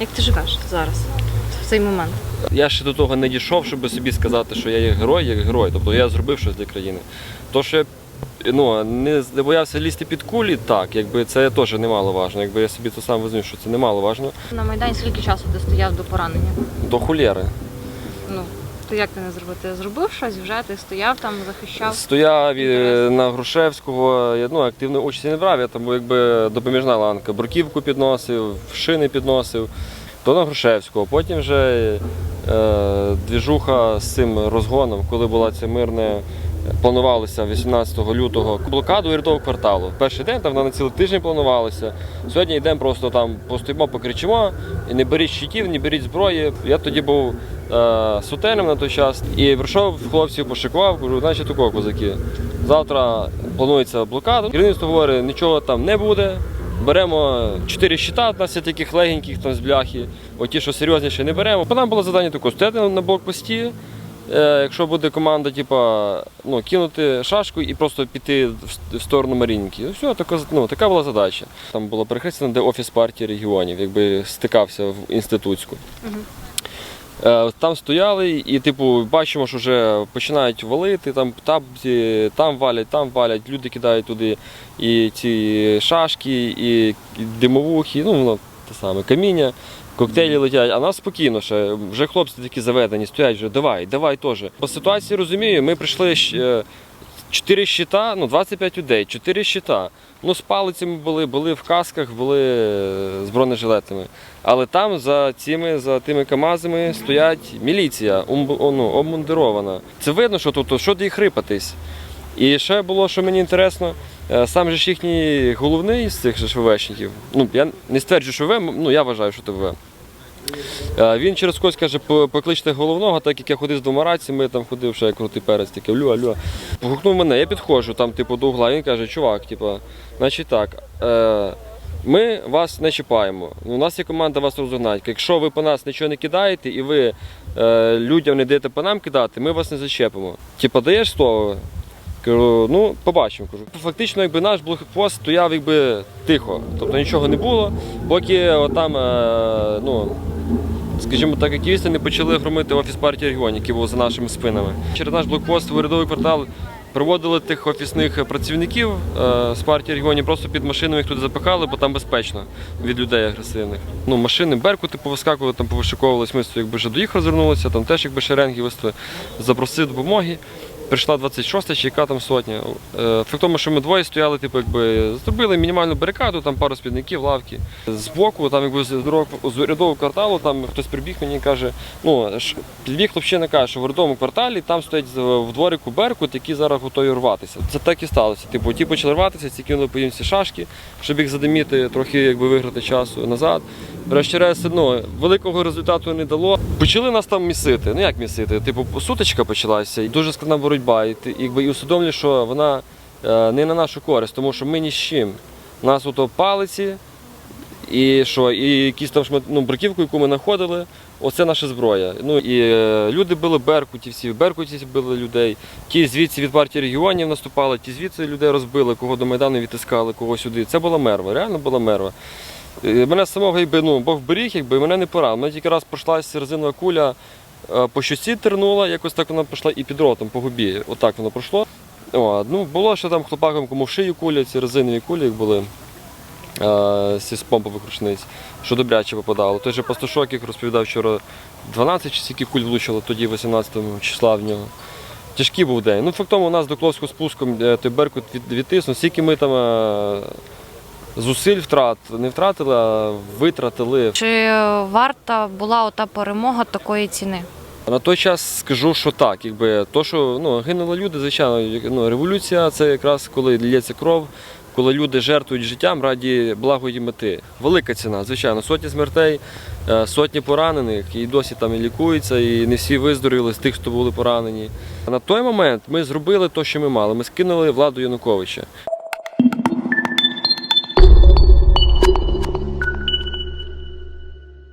Як ти живеш зараз, в цей момент? Я ще до того не дійшов, щоб собі сказати, що я є герой, як герой. Тобто я зробив щось для країни. То, що я ну, не не боявся лізти під кулі, так, якби це теж немало важно. Якби я собі це сам визнав, що це немало важно. На Майдані скільки часу ти стояв до поранення? До хулєри. Ну, то як ти не зробив? Ти зробив щось вже, ти стояв там, захищав. Стояв і на Грушевського, я ну, активної участі не брав, я там якби допоміжна ланка. Бруківку підносив, шини підносив, то на Грушевського. Потім вже е, двіжуха з цим розгоном, коли була ця мирне, планувалося 18 лютого блокаду урядового кварталу. Перший день там на цілий тиждень планувалося. Сьогодні йдемо просто там постоїмо, покричимо, і не беріть щитів, не беріть зброї. Я тоді був е, сутенем на той час і прийшов хлопців, пошикував, кажу, значить такого козаки. Завтра планується блокада. Керівництво говорить, нічого там не буде. Беремо чотири щита, нас є таких легеньких там з бляхи. Оті, що серйозніше, не беремо. По нам було завдання таке стояти на блокпості. Е, якщо буде команда, типа, ну, кинути шашку і просто піти в сторону Марінки. Все, така, ну, така була задача. Там було перехрестя, де офіс партії регіонів, якби стикався в інститутську. Е, Там стояли і, типу, бачимо, що вже починають валити, там, там, там валять, там валять, люди кидають туди і ці шашки, і димовухи, ну, воно те саме, каміння, коктейлі летять, а нас спокійно ще. Вже хлопці такі заведені, стоять вже, давай, давай теж. По ситуації розумію, ми прийшли е, чотири щита, ну 25 людей, чотири щита. Ну, з палицями були, були в касках, були е, з бронежилетами. Але там за цими, за тими КАМАЗами стоять міліція, ну, обмундирована. Це видно, що тут, що де їх рипатись. І ще було, що мені інтересно, е, сам же ж їхній головний з цих же ну я не стверджую, що ВВ, ну я вважаю, що це ВВ. Е, Він через когось каже, покличте головного, так як я ходив з двома раціями, там ходив ще як крутий перець, таке алло, алло. Погукнув мене, я підходжу, там, типу, до угла, він каже, чувак, типу, значить так, е, ми вас не чіпаємо. У нас є команда вас розогнати. Якщо ви по нас нічого не кидаєте і ви е, людям не даєте по нам кидати, ми вас не зачепимо. Типа, даєш слово? Кажу, ну, побачимо. Кажу. Фактично, якби наш блокпост стояв якби тихо, тобто нічого не було, поки отам, е, ну, скажімо так, активісти не почали громити офіс партії регіонів, який був за нашими спинами. Через наш блокпост в урядовий квартал проводили тих офісних працівників е, з партії регіонів, просто під машинами їх туди запихали, бо там безпечно від людей агресивних. Ну, машини беркути повискакували, там повишиковувались, ми якби вже до їх розвернулися, там теж якби шеренги виставили, запросили допомоги. Прийшла 26-та чи яка там сотня. Е, Факт в тому, що ми двоє стояли, типу, якби зробили мінімальну барикаду, там пару спідників, лавки. Збоку, там якби з з урядового кварталу, там хтось прибіг мені і каже, ну підбіг хлопчина каже, що в урядовому кварталі там стоять в дворику беркут, які зараз готові рватися. Це так і сталося. Типу, ті почали рватися, ці кинули по їм ці шашки, щоб їх задиміти, трохи якби виграти часу назад. Врешті-решт, ну, великого результату не дало. Почали нас там місити. Ну як місити? Типу, сутичка почалася, і дуже складна боротьба. І, якби, і усвідомлюєш, що вона е, не на нашу користь, тому що ми ні з чим. Нас ото палиці, і що, і якісь там шмат, ну, бруківку, яку ми знаходили, оце наша зброя. Ну і е, люди били беркуті, всі беркуті били людей. Ті звідси від партії регіонів наступали, ті звідси людей розбили, кого до Майдану відтискали, кого сюди. Це була мерва, реально була мерва. Е, Мене самого якби, ну, Бог беріг, якби мене не поранив. Мене тільки раз пройшлася резинова куля е, по щосі тернула, якось так вона пішла і під ротом по губі. Отак воно пройшло. О, ну, було ще там хлопакам, кому в шию куля, ці резинові кулі як були е, зі з помпових рушниць, що добряче попадало. Той же пастушок, як розповідав вчора, 12 чи скільки куль влучило тоді, 18 числа в нього. Тяжкий був день. Ну, фактом у нас до Кловського е, той Беркут відтиснув, скільки ми там е, зусиль втрат, не втратили, а витратили. Чи варта була ота перемога такої ціни? На той час скажу, що так, якби то, що ну, гинули люди, звичайно, ну, революція це якраз коли лється кров, коли люди жертвують життям раді благої мети. Велика ціна, звичайно, сотні смертей, е, сотні поранених, і досі там і лікуються, і не всі виздоровіли з тих, хто були поранені. На той момент ми зробили те, що ми мали. Ми скинули владу Януковича.